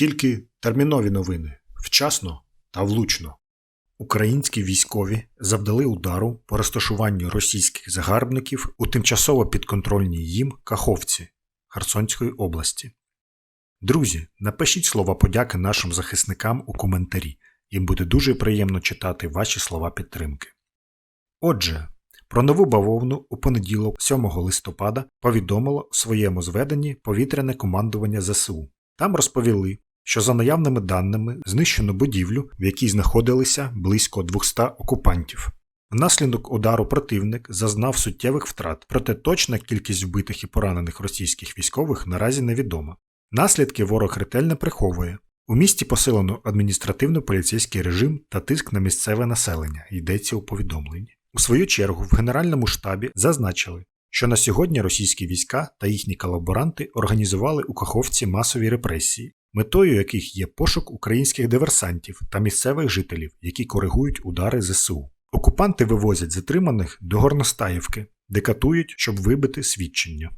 Тільки термінові новини вчасно та влучно. Українські військові завдали удару по розташуванню російських загарбників у тимчасово підконтрольній їм Каховці Херсонської області. Друзі, напишіть слова подяки нашим захисникам у коментарі. Їм буде дуже приємно читати ваші слова підтримки. Отже, про нову бавовну у понеділок, 7 листопада, повідомило у своєму зведенні повітряне командування ЗСУ. Там розповіли, що за наявними даними знищено будівлю, в якій знаходилися близько 200 окупантів. Внаслідок удару противник зазнав суттєвих втрат, проте точна кількість вбитих і поранених російських військових наразі невідома. Наслідки ворог ретельно приховує. У місті посилено адміністративно-поліцейський режим та тиск на місцеве населення, йдеться у повідомленні. У свою чергу в Генеральному штабі зазначили, що на сьогодні російські війська та їхні колаборанти організували у Каховці масові репресії, метою яких є пошук українських диверсантів та місцевих жителів, які коригують удари ЗСУ. Окупанти вивозять затриманих до Горностаївки, де катують, щоб вибити свідчення.